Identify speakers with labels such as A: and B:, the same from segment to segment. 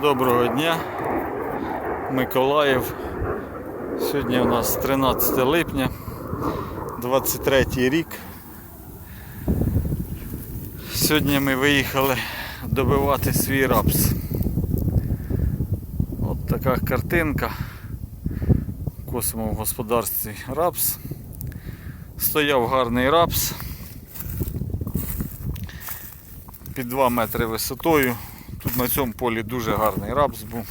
A: Доброго дня, Миколаїв. Сьогодні у нас 13 липня, 23 рік. Сьогодні ми виїхали добивати свій рапс. От така картинка. Косимо в господарстві рапс. Стояв гарний рапс. Під 2 метри висотою. Тут на цьому полі дуже гарний рапс був.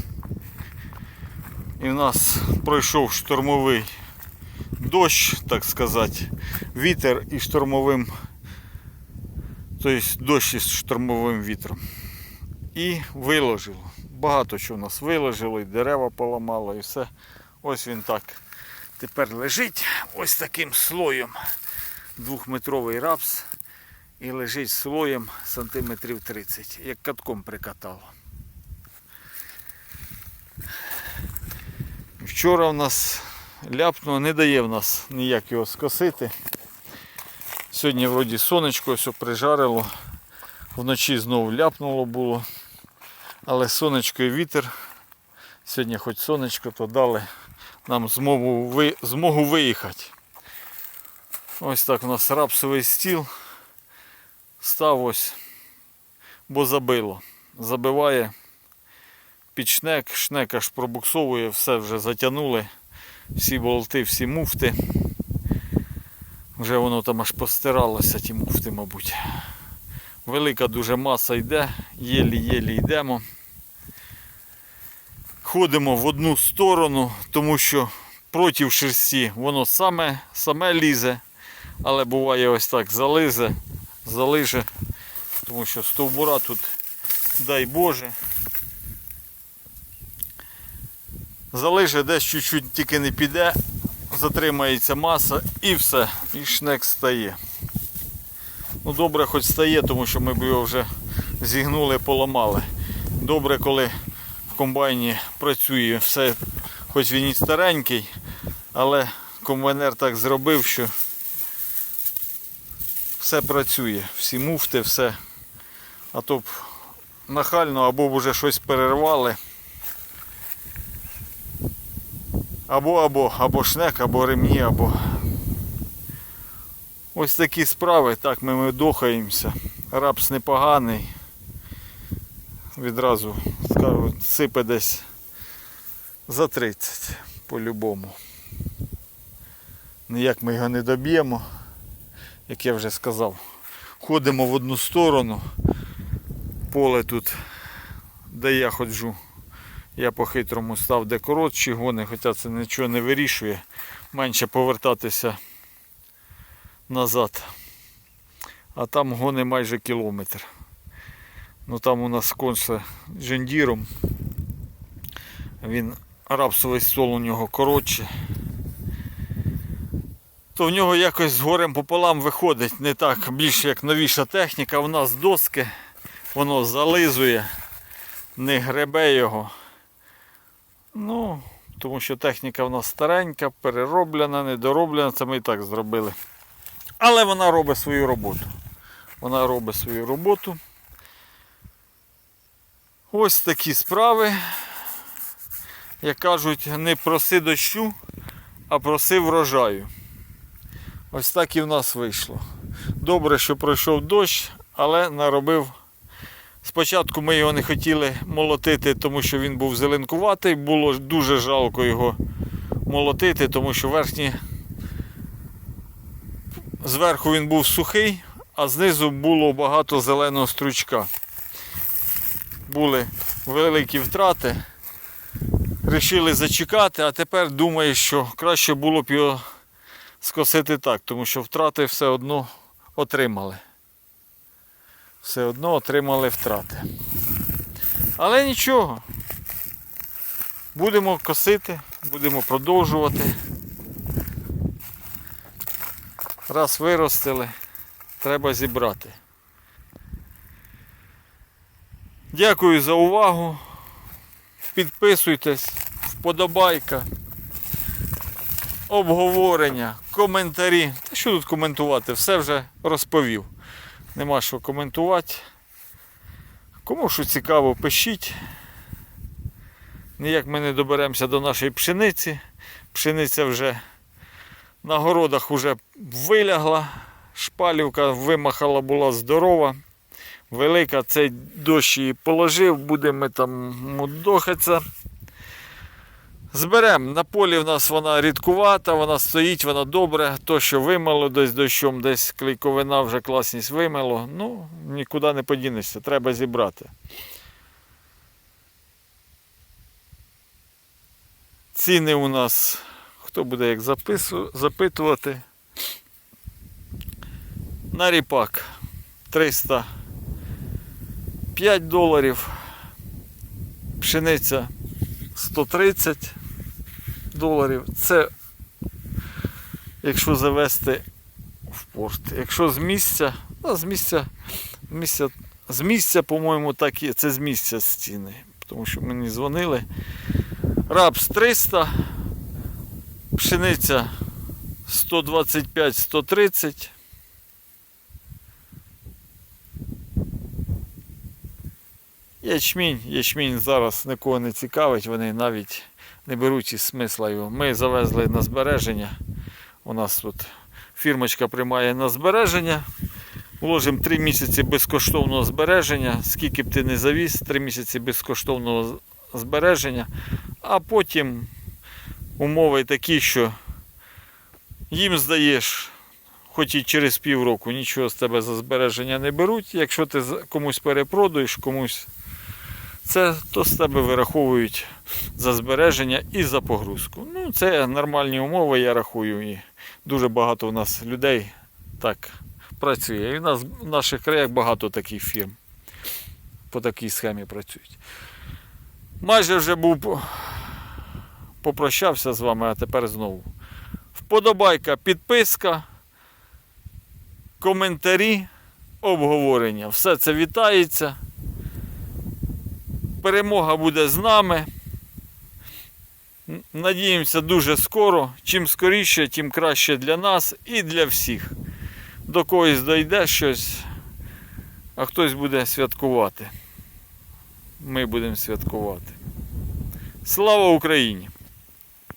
A: І в нас пройшов штормовий дощ, так сказати, вітер і штормовим, тобто дощ із штормовим вітром. І виложило. Багато чого нас виложило, і дерева поламало, і все. Ось він так тепер лежить ось таким слоєм. Двохметровий рапс і лежить слоєм сантиметрів 30, як катком прикатало. Вчора в нас ляпнуло, не дає в нас ніяк його скосити. Сьогодні вроді сонечко все прижарило, вночі знову ляпнуло було, але сонечко і вітер. Сьогодні хоч сонечко, то дали нам змогу, ви- змогу виїхати. Ось так у нас рапсовий стіл став ось, бо забило. Забиває під шнек, шнек аж пробуксовує, все вже затягнули, всі болти, всі муфти. Вже воно там аж постиралося, ті муфти, мабуть. Велика дуже маса йде, єлі-єлі йдемо. Ходимо в одну сторону, тому що проти шерсті воно саме, саме лізе, але буває ось так зализе залиже, тому що стовбура тут, дай Боже. Залиже десь чуть-чуть тільки не піде, затримається маса і все, і шнек стає. Ну добре хоч стає, тому що ми б його вже зігнули, поламали. Добре, коли в комбайні працює все, хоч він і старенький, але комбайнер так зробив, що все працює, всі муфти, все. А то б нахально або б вже щось перервали. Або, або, або шнек, або ремні, або. Ось такі справи, так ми, ми дохаємося. Рапс непоганий. Відразу скажу, сипе десь за 30 по-любому. Ніяк ми його не доб'ємо як я вже сказав, ходимо в одну сторону. Поле тут, де я ходжу, я по-хитрому став, де коротші гони, хоча це нічого не вирішує. Менше повертатися назад. А там гони майже кілометр. Ну там у нас конче джендіром. Він рапсовий стол у нього коротше то в нього якось з горем пополам виходить не так більше як новіша техніка. У нас доски, воно зализує, не гребе його. Ну, тому що техніка в нас старенька, перероблена, недороблена, це ми і так зробили. Але вона робить свою роботу. Вона робить свою роботу. Ось такі справи. Як кажуть, не проси дощу, а проси врожаю. Ось так і в нас вийшло. Добре, що пройшов дощ, але наробив. Спочатку ми його не хотіли молотити, тому що він був зеленкуватий, було дуже жалко його молотити, тому що верхній зверху він був сухий, а знизу було багато зеленого стручка. Були великі втрати. Рішили зачекати, а тепер думаю, що краще було б його скосити так, тому що втрати все одно отримали. Все одно отримали втрати. Але нічого. Будемо косити, будемо продовжувати. Раз виростили, треба зібрати. Дякую за увагу. Підписуйтесь, вподобайка обговорення, коментарі. Та що тут коментувати? Все вже розповів. Нема що коментувати. Кому що цікаво, пишіть. ніяк ми не доберемося до нашої пшениці. Пшениця вже на городах вже вилягла, шпалівка вимахала, була здорова, велика. Цей дощ її положив, будемо там мудохатися. Зберемо. На полі в нас вона рідкувата, вона стоїть, вона добре. То, що вимило десь дощом, десь клейковина вже класність вимило. Ну, нікуди не подінешся, треба зібрати. Ціни у нас, хто буде як запису, запитувати. На ріпак 305 доларів. Пшениця 130 доларів. Це якщо завести в порт. Якщо з місця, ну, з місця, місця, з місця, по-моєму, так є. Це з місця з ціни. Тому що мені дзвонили. Рапс 300, пшениця 125-130. Ячмінь, ячмінь зараз нікого не цікавить, вони навіть не беруть смисла його. Ми завезли на збереження. У нас тут фірмочка приймає на збереження. Вложимо 3 місяці безкоштовного збереження. Скільки б ти не завіз, 3 місяці безкоштовного збереження. А потім умови такі, що їм здаєш, хоч і через півроку нічого з тебе за збереження не беруть. Якщо ти комусь перепродаєш, комусь це, то з тебе вираховують за збереження і за погрузку. Ну, це нормальні умови, я рахую. І дуже багато у нас людей так працює. І в нас в наших краях багато таких фірм по такій схемі працюють. Майже вже був попрощався з вами, а тепер знову. Вподобайка, підписка, коментарі, обговорення. Все це вітається. Перемога буде з нами. Надіємося дуже скоро. Чим скоріше, тим краще для нас і для всіх. До когось дойде щось, а хтось буде святкувати. Ми будемо святкувати. Слава Україні!